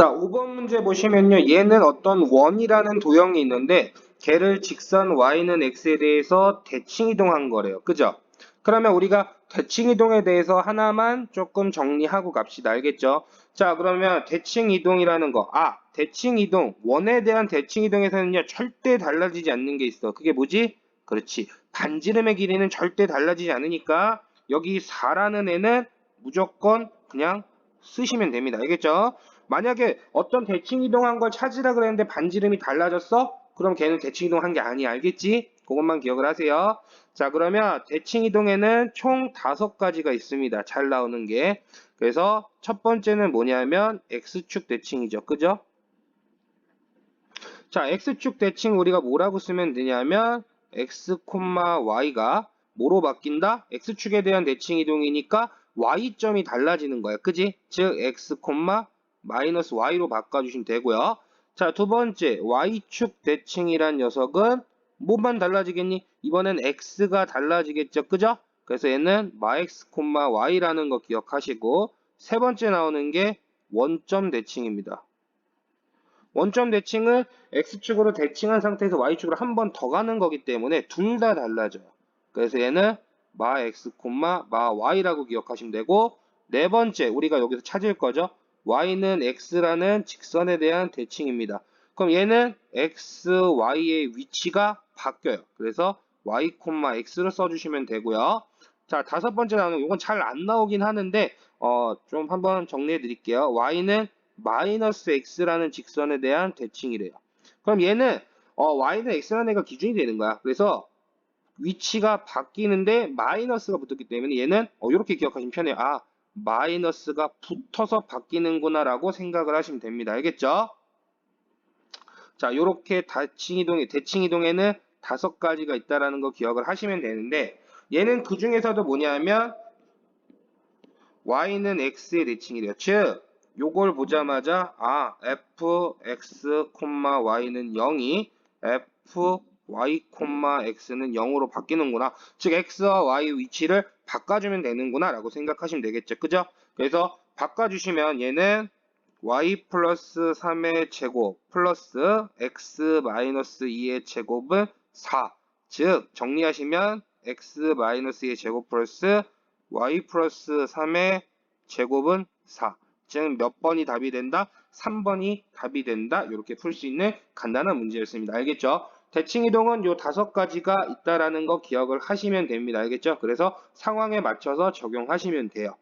자, 5번 문제 보시면요. 얘는 어떤 원이라는 도형이 있는데 걔를 직선 y는 x에 대해서 대칭 이동한 거래요. 그죠? 그러면 우리가 대칭 이동에 대해서 하나만 조금 정리하고 갑시다. 알겠죠? 자, 그러면 대칭 이동이라는 거. 아, 대칭 이동. 원에 대한 대칭 이동에서는요. 절대 달라지지 않는 게 있어. 그게 뭐지? 그렇지. 반지름의 길이는 절대 달라지지 않으니까 여기 4라는 애는 무조건 그냥 쓰시면 됩니다. 알겠죠? 만약에 어떤 대칭 이동한 걸 찾으라 그랬는데 반지름이 달라졌어? 그럼 걔는 대칭 이동한 게 아니야. 알겠지? 그것만 기억을 하세요. 자, 그러면 대칭 이동에는 총 다섯 가지가 있습니다. 잘 나오는 게. 그래서 첫 번째는 뭐냐면 x축 대칭이죠. 그죠? 자, x축 대칭 우리가 뭐라고 쓰면 되냐면 x, y가 뭐로 바뀐다? x축에 대한 대칭 이동이니까 y점이 달라지는 거야. 그지? 즉 x, 마이너스 y로 바꿔주시면 되고요. 자, 두 번째 y축 대칭이란 녀석은 뭐만 달라지겠니? 이번엔 x가 달라지겠죠. 그죠? 그래서 얘는 마x, y라는 거 기억하시고 세 번째 나오는 게 원점 대칭입니다. 원점 대칭은 x축으로 대칭한 상태에서 y축으로 한 번 더 가는 거기 때문에 둘 다 달라져요. 그래서 얘는 마 x, 마 y라고 기억하시면 되고 네 번째 우리가 여기서 찾을 거죠. Y는 x라는 직선에 대한 대칭입니다. 그럼 얘는 x, y의 위치가 바뀌어요. 그래서 y, x를 써주시면 되고요. 자, 다섯 번째 나오는 이건 잘 안 나오긴 하는데 어, 좀 한번 정리해 드릴게요. y는 마이너스 x라는 직선에 대한 대칭이래요. 그럼 얘는 어, y는 x라는 애가 기준이 되는 거야. 그래서 위치가 바뀌는데 마이너스가 붙었기 때문에 얘는 어, 이렇게 기억하시면 편해요. 아, 마이너스가 붙어서 바뀌는구나 라고 생각을 하시면 됩니다. 알겠죠? 자, 이렇게 대칭 이동에 대칭 이동에는 다섯 가지가 있다라는 거 기억을 하시면 되는데 얘는 그 중에서도 뭐냐면 y는 x의 대칭이래요. 즉 요걸 보자마자 아 f x, y는 0이 f y, x는 0으로 바뀌는구나. 즉 x와 y 위치를 바꿔주면 되는구나 라고 생각하시면 되겠죠. 그죠? 그래서 바꿔주시면 얘는 y 플러스 3의 제곱 플러스 x 마이너스 2의 제곱은 4. 즉 정리하시면 x 마이너스 2의 제곱 플러스 y 플러스 3의 제곱은 4. 즉 몇 번이 답이 된다? 3번이 답이 된다. 이렇게 풀 수 있는 간단한 문제였습니다. 알겠죠? 대칭 이동은 요 다섯 가지가 있다라는 거 기억을 하시면 됩니다. 알겠죠? 그래서 상황에 맞춰서 적용하시면 돼요.